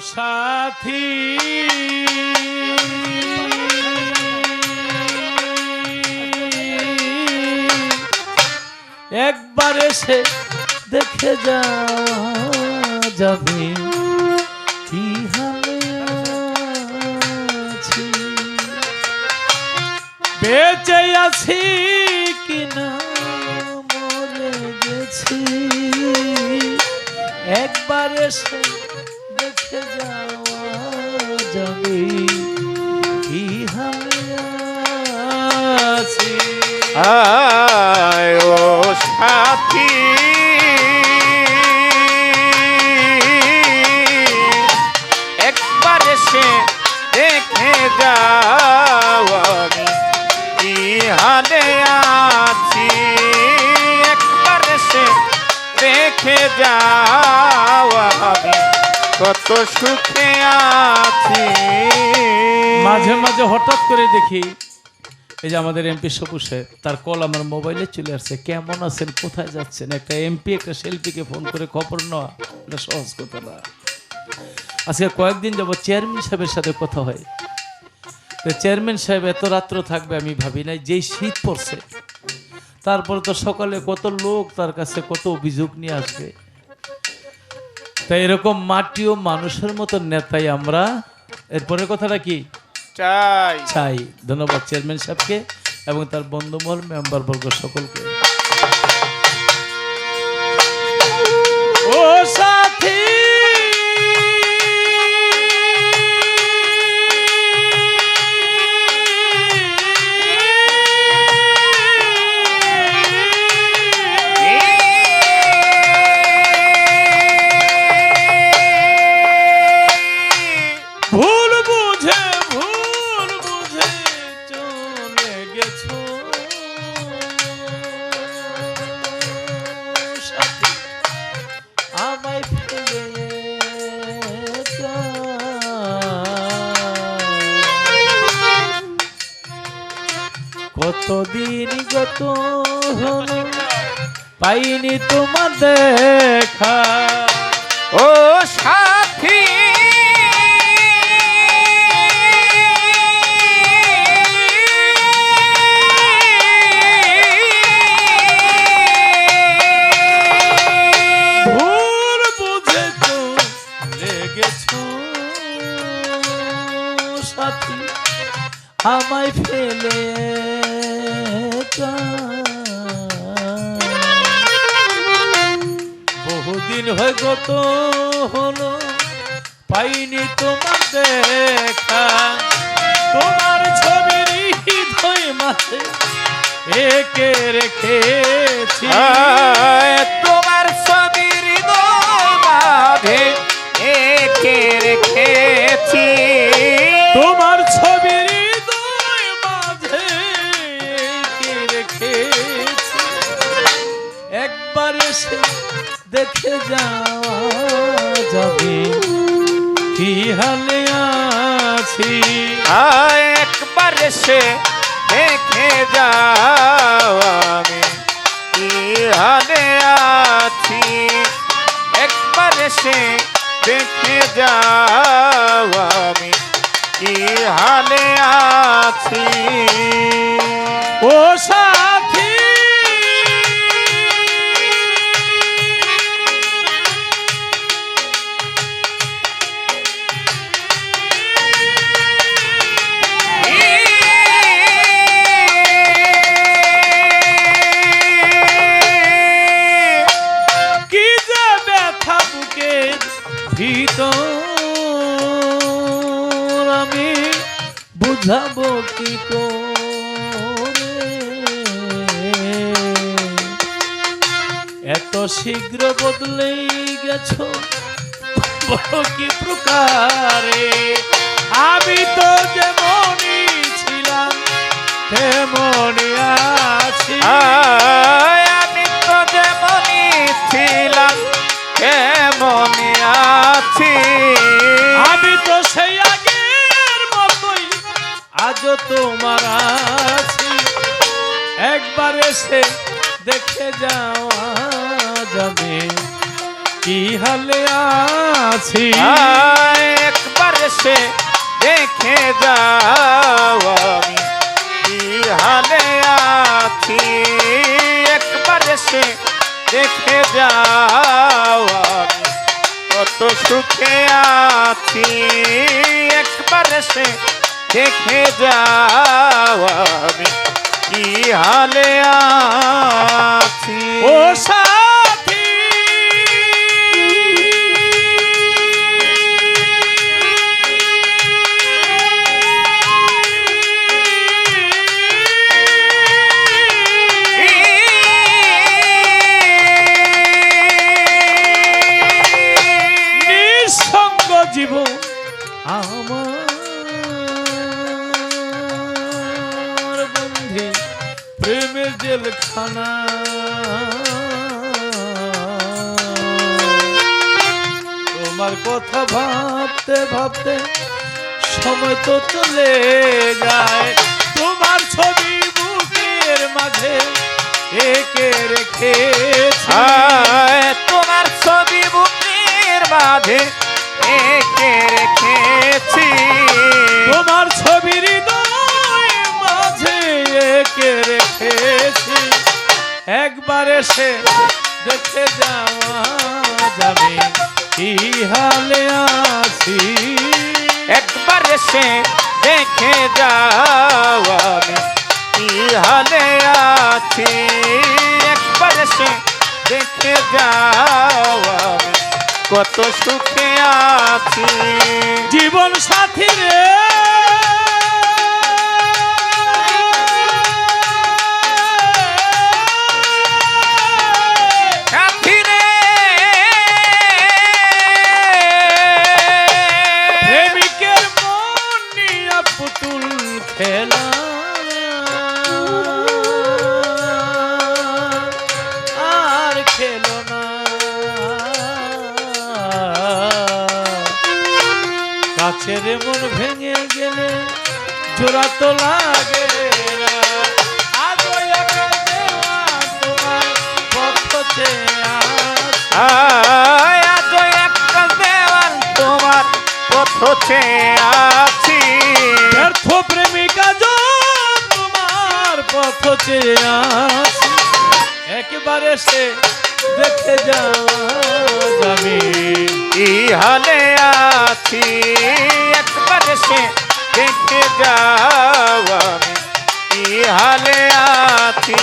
সাথী। একবার এসে দেখে যাওয়া যাবে। কি হালে আছি? বেঁচে আছি কিনা মরে গেছি। একবার এসে আয় ও সাথী। একবার এসে দেখে যাও আমি একবার এসে দেখে যাও আমি, কত সুখে মাঝে মাঝে হঠাৎ করে দেখি এই যে আমাদের এমপি সবু সাহেব তার কল আমার মোবাইলে চলে আসছে। কেমন আছেন? কোথায় যাচ্ছেন? একটা এমপি, একটা শিল্পীকে ফোন করে খবর নেওয়া, এটা সহজ কথা না। আজকে কয়েকদিন যাব চেয়ারম্যান সাহেবের সাথে কথা হয়। তো চেয়ারম্যান সাহেব এত রাত্র থাকবে আমি ভাবি নাই, যেই শীত পড়ছে। তারপরে তো সকালে কত লোক তার কাছে কত অভিযোগ নিয়ে আসবে। তাই এরকম মাটিও মানুষের মতো নেতাই আমরা। এরপরের কথাটা কি? চাই। চাই। ধন্যবাদ চেয়ারম্যান সাহেবকে এবং তার বন্ধুমহল মেম্বার বর্গ সকলকে। কতদিন গত পাইনি তোমার দেখা ও সাথী সাথী আমায় ফেলে। বহুদিন হয়ে গত হলো পাইনি তোমার দেখা। তোমার ছবির হৃদয় একে রেখেছি। দেখে যাওয়া যাবে। কি হালে আছি? একবার এসে দেখে যাও কি হালে আছি? একবার এসে দেখে যাও কি হালে আছি? ও সাথী বুঝাবো কি এত শীঘ্র বদলেই গেছ কি প্রকারে? আমি তো যেমনই আজও তোমার আছি। একবার এসে দেখে যাওয়া যাবে কি হালে আছি। একবার এসে দেখে যাওয়া কি হালে আছি। একবার এসে দেখে যাওয়া কত সুখে আছি। একবার এসে দেখে যাও আমি কি হালে প্রেমের জেলখানা তোমার কথা ভাবতে ভাবতে সময় তো চলে যায়। তোমার ছবি বুকের মাঝে একে আয়, তোমার ছবি বুকের মাঝে একবার এসে দেখে যাওয়া যাবে। কি হালে আছি? একবার এসে দেখে যাও আমি কি হালে আছি? একবার এসে দেখে যাও আমি কত সুখে আছি। জীবন সাথী রে। জোড়া তো লাগে আছে। একটা দেওয়াল তোমার পথ চেয়ে আছি। ব্যর্থ প্রেমিকা তোমার পথ আছি। একবারে সে দেখে যাওয়া যাবে কি হালে আছি একবার সে দেখে যাও আমি কি হালে আছি?